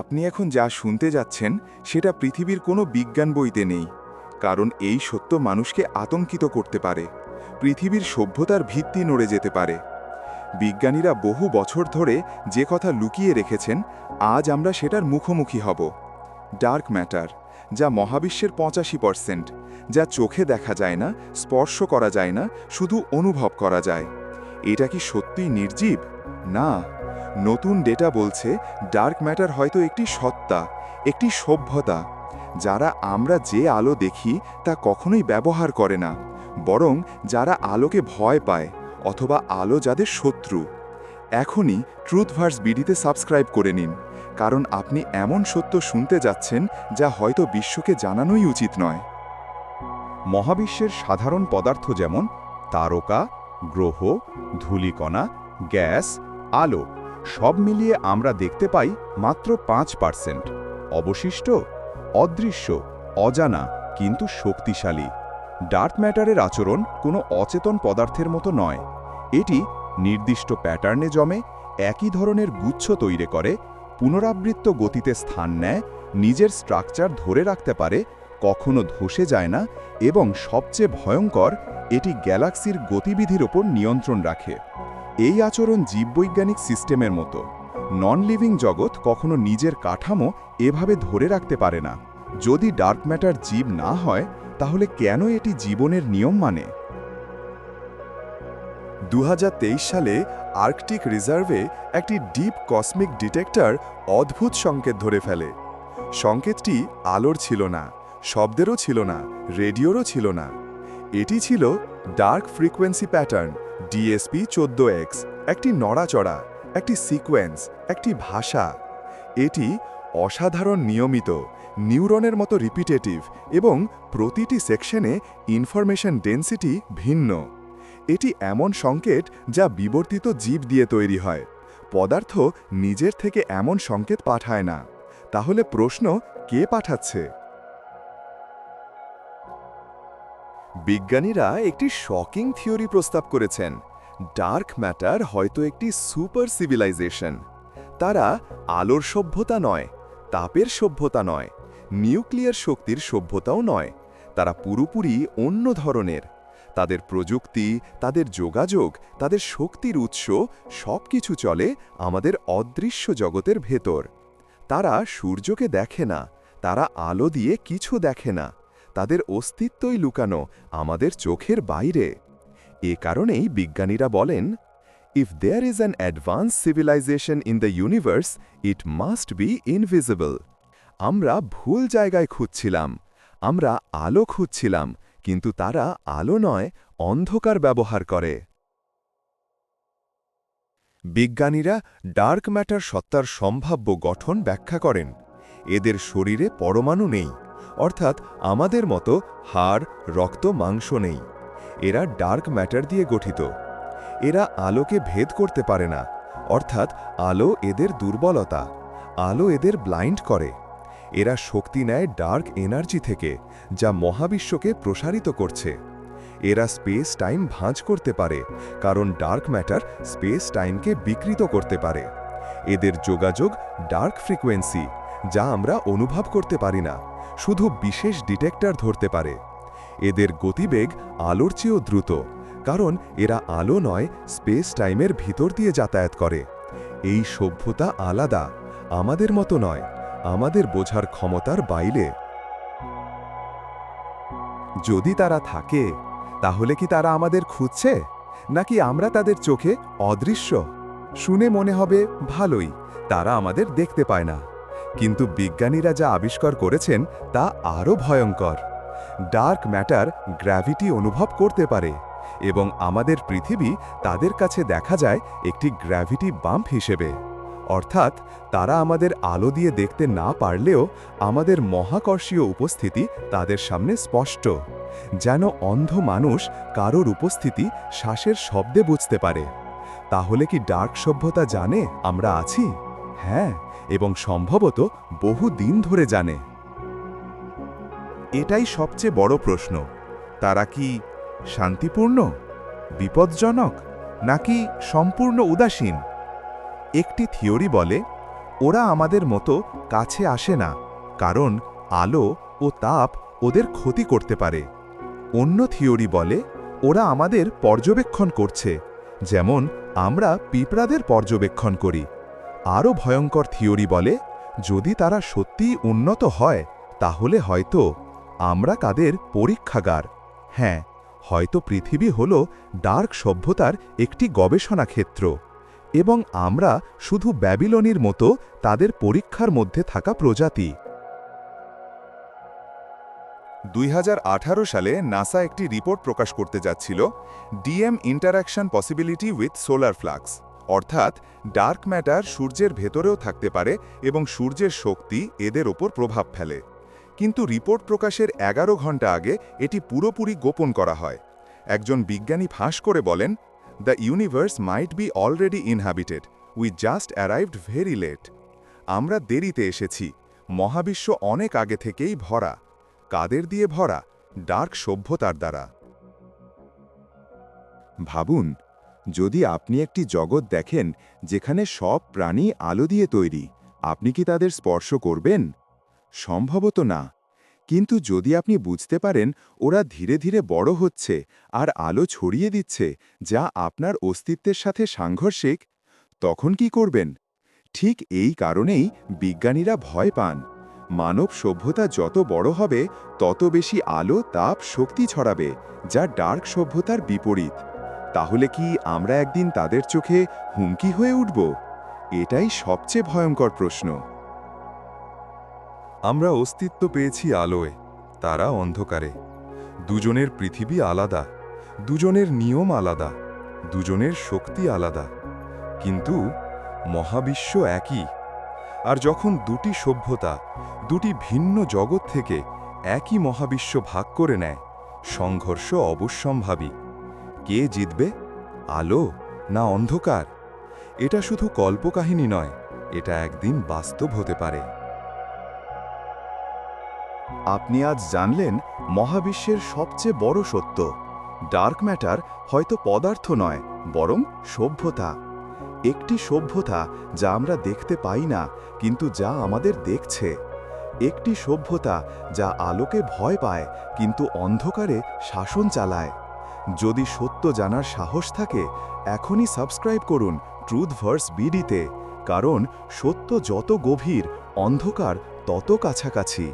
আপনি এখন যা শুনতে যাচ্ছেন, সেটা পৃথিবীর কোনো বিজ্ঞান বইতে নেই, কারণ এই সত্য মানুষকে আতঙ্কিত করতে পারে, পৃথিবীর সভ্যতার ভিত্তি নড়ে যেতে পারে। বিজ্ঞানীরা বহু বছর ধরে যে কথা লুকিয়ে রেখেছেন, আজ আমরা সেটার মুখোমুখি হব। ডার্ক ম্যাটার, যা মহাবিশ্বের পঁচাশি পার্সেন্ট, যা চোখে দেখা যায় না, স্পর্শ করা যায় না, শুধু অনুভব করা যায়। এটা কি সত্যিই নির্জীব? না। নতুন ডেটা বলছে ডার্ক ম্যাটার হয়তো একটি সত্তা, একটি সভ্যতা, যারা আমরা যে আলো দেখি তা কখনোই ব্যবহার করে না, বরং যারা আলোকে ভয় পায় অথবা আলো যাদের শত্রু। এখনই ট্রুথভার্স বিডিতে সাবস্ক্রাইব করে নিন, কারণ আপনি এমন সত্য শুনতে যাচ্ছেন যা হয়তো বিশ্বকে জানানোই উচিত নয়। মহাবিশ্বের সাধারণ পদার্থ যেমন, তারকা, গ্রহ, ধূলিকণা, গ্যাস, আলো সব মিলিয়ে আমরা দেখতে পাই মাত্র পাঁচ পার্সেন্ট। অবশিষ্ট, অদৃশ্য, অজানা, কিন্তু শক্তিশালী। ডার্ক ম্যাটারের আচরণ কোনো অচেতন পদার্থের মতো নয়। এটি নির্দিষ্ট প্যাটার্নে জমে, একই ধরনের গুচ্ছ তৈরি করে, পুনরাবৃত্ত গতিতে স্থান নেয়, নিজের স্ট্রাকচার ধরে রাখতে পারে, কখনো ধসে যায় না এবং সবচেয়ে ভয়ঙ্কর, এটি গ্যালাক্সির গতিবিধির ওপর নিয়ন্ত্রণ রাখে। এই আচরণ জীববৈজ্ঞানিক সিস্টেমের মতো। নন লিভিং জগৎ কখনো নিজের কাঠামো এভাবে ধরে রাখতে পারে না। যদি ডার্ক ম্যাটার জীব না হয়, তাহলে কেন এটি জীবনের নিয়ম মানে? দু হাজার তেইশ সালে আর্কটিক রিজার্ভে একটি ডিপ কসমিক ডিটেক্টর অদ্ভুত সংকেত ধরে ফেলে। সংকেতটি আলোর ছিল না, শব্দেরও ছিল না, রেডিওরও ছিল না। এটি ছিল ডার্ক ফ্রিকোয়েন্সি প্যাটার্ন ডিএসপি চোদ্দ এক্স একটি নড়াচড়া, একটি সিকোয়েন্স একটি ভাষা। এটি অসাধারণ নিয়মিত, নিউরনের মতো রিপিটেটিভ এবং প্রতিটি সেকশনে ইনফরমেশন ডেন্সিটি ভিন্ন। এটি এমন সংকেত যা বিবর্তিত জীব দিয়ে তৈরি হয়। পদার্থ নিজের থেকে এমন সংকেত পাঠায় না। তাহলে প্রশ্ন, কে পাঠাচ্ছে? বিজ্ঞানীরা একটি শকিং থিওরি প্রস্তাব করেছেন ডার্ক ম্যাটার হয়তো একটি সুপার সিভিলাইজেশন তারা আলোর সভ্যতা নয়, তাপের সভ্যতা নয় নিউক্লিয়ার শক্তির সভ্যতাও নয়, তারা পুরোপুরি অন্য ধরনের। তাদের প্রযুক্তি, তাদের যোগাযোগ, তাদের শক্তির উৎস সব কিছু চলে আমাদের অদৃশ্য জগতের ভেতর। তারা সূর্যকে দেখে না, তারা আলো দিয়ে কিছু দেখে না। তাদের অস্তিত্বই লুকানো আমাদের চোখের বাইরে। এ কারণেই বিজ্ঞানীরা বলেন if there is an advance civilization in the universe it must be invisible আমরা ভুল জায়গায় খুঁজছিলাম, আমরা আলো খুঁজছিলাম, কিন্তু তারা আলো নয়, অন্ধকার ব্যবহার করে। বিজ্ঞানীরা ডার্ক ম্যাটার সত্তার সম্ভাব্য গঠন ব্যাখ্যা করেন, এদের শরীরে পরমাণু নেই। অর্থাৎ আমাদের মতো হাড়, রক্ত, মাংস নেই। এরা ডার্ক ম্যাটার দিয়ে গঠিত। এরা আলোকে ভেদ করতে পারে না। অর্থাৎ আলো এদের দুর্বলতা। আলো এদের ব্লাইন্ড করে। এরা শক্তি নেয় ডার্ক এনার্জি থেকে, যা মহাবিশ্বকে প্রসারিত করছে। এরা স্পেস টাইম ভাঁজ করতে পারে, কারণ ডার্ক ম্যাটার স্পেস টাইমকে বিকৃত করতে পারে। এদের যোগাযোগ ডার্ক ফ্রিকোয়েন্সি। যা আমরা অনুভব করতে পারি না, শুধু বিশেষ ডিটেক্টর ধরতে পারে। এদের গতিবেগ আলোর চেয়েও দ্রুত, কারণ এরা আলো নয়, স্পেস টাইমের ভিতর দিয়ে যাতায়াত করে। এই সভ্যতা আলাদা, আমাদের মতো নয়, আমাদের বোঝার ক্ষমতার বাইরে। যদি তারা থাকে, তাহলে কি তারা আমাদের খুঁজছে? নাকি আমরা তাদের চোখে অদৃশ্য? শুনে মনে হবে, ভালোই, তারা আমাদের দেখতে পায় না। কিন্তু বিজ্ঞানীরা যা আবিষ্কার করেছেন তা আরও ভয়ঙ্কর। ডার্ক ম্যাটার গ্র্যাভিটি অনুভব করতে পারে এবং আমাদের পৃথিবী তাদের কাছে দেখা যায় একটি গ্র্যাভিটি বাম্প হিসেবে। অর্থাৎ তারা আমাদের আলো দিয়ে দেখতে না পারলেও আমাদের মহাকর্ষীয় উপস্থিতি তাদের সামনে স্পষ্ট, যেন অন্ধ মানুষ কারোর উপস্থিতি শ্বাসের শব্দে বুঝতে পারে। তাহলে কি ডার্ক সভ্যতা জানে আমরা আছি? হ্যাঁ এবং সম্ভবত বহু দিন ধরে জানে। এটাই সবচেয়ে বড় প্রশ্ন। তারা কি শান্তিপূর্ণ, বিপজ্জনক, নাকি সম্পূর্ণ উদাসীন? একটি থিওরি বলে, ওরা আমাদের মতো কাছে আসে না, কারণ আলো ও তাপ ওদের ক্ষতি করতে পারে। অন্য থিওরি বলে, ওরা আমাদের পর্যবেক্ষণ করছে, যেমন আমরা পিঁপড়াদের পর্যবেক্ষণ করি। আরও ভয়ঙ্কর থিওরি বলে, যদি তারা সত্যিই উন্নত হয়, তাহলে হয়তো আমরা তাদের পরীক্ষাগার। হ্যাঁ হয়তো পৃথিবী হল ডার্ক সভ্যতার একটি গবেষণা ক্ষেত্র, এবং আমরা শুধু ব্যাবিলনির মতো তাদের পরীক্ষার মধ্যে থাকা প্রজাতি। দুই হাজার আঠারো সালে নাসা একটি রিপোর্ট প্রকাশ করতে যাচ্ছিল, DM interaction possibility with solar flux. অর্থাৎ ডার্ক ম্যাটার সূর্যের ভেতরেও থাকতে পারে এবং সূর্যের শক্তি এদের ওপর প্রভাব ফেলে। কিন্তু রিপোর্ট প্রকাশের এগারো ঘণ্টা আগে এটি পুরোপুরি গোপন করা হয়। একজন বিজ্ঞানী ফাঁস করে বলেন, the universe might be already inhabited. We just arrived very late. আমরা দেরিতে এসেছি। মহাবিশ্ব অনেক আগে থেকেই ভরা। কাদের দিয়ে ভরা? ডার্ক সভ্যতার দ্বারা। ভাবুন যদি আপনি একটি জগৎ দেখেন যেখানে সব প্রাণী আলো দিয়ে তৈরি, আপনি কি তাদের স্পর্শ করবেন? সম্ভবত না। কিন্তু যদি আপনি বুঝতে পারেন, ওরা ধীরে ধীরে বড় হচ্ছে আর আলো ছড়িয়ে দিচ্ছে, যা আপনার অস্তিত্বের সাথে সাংঘর্ষিক, তখন কি করবেন? ঠিক এই কারণেই বিজ্ঞানীরা ভয় পান। মানব সভ্যতা যত বড় হবে, তত বেশি আলো, তাপ, শক্তি ছড়াবে, যা ডার্ক সভ্যতার বিপরীত। তাহলে কি আমরা একদিন তাদের চোখে হুমকি হয়ে উঠব? এটাই সবচেয়ে ভয়ঙ্কর প্রশ্ন। আমরা অস্তিত্ব পেয়েছি আলোয়, তারা অন্ধকারে। দুজনের পৃথিবী আলাদা, দুজনের নিয়ম আলাদা, দুজনের শক্তি আলাদা। কিন্তু মহাবিশ্ব একই। আর যখন দুটি সভ্যতা, দুটি ভিন্ন জগৎ থেকে একই মহাবিশ্ব ভাগ করে নেয়, সংঘর্ষ অবশ্যম্ভাবী। কে জিতবে? আলো না অন্ধকার? এটা শুধু কল্পকাহিনী নয়, এটা একদিন বাস্তব হতে পারে। আপনি আজ জানলেন মহাবিশ্বের সবচেয়ে বড় সত্য। ডার্ক ম্যাটার হয়তো পদার্থ নয়, বরং সভ্যতা। একটি সভ্যতা যা আমরা দেখতে পাই না, কিন্তু যা আমাদের দেখছে। একটি সভ্যতা যা আলোকে ভয় পায়, কিন্তু অন্ধকারে শাসন চালায়। যদি সত্য জানার সাহস থাকে, এখনই সাবস্ক্রাইব করুন ট্রুথ ভার্স বিডিতে কারণ সত্য যত গভীর, অন্ধকার তত কাছাকাছি।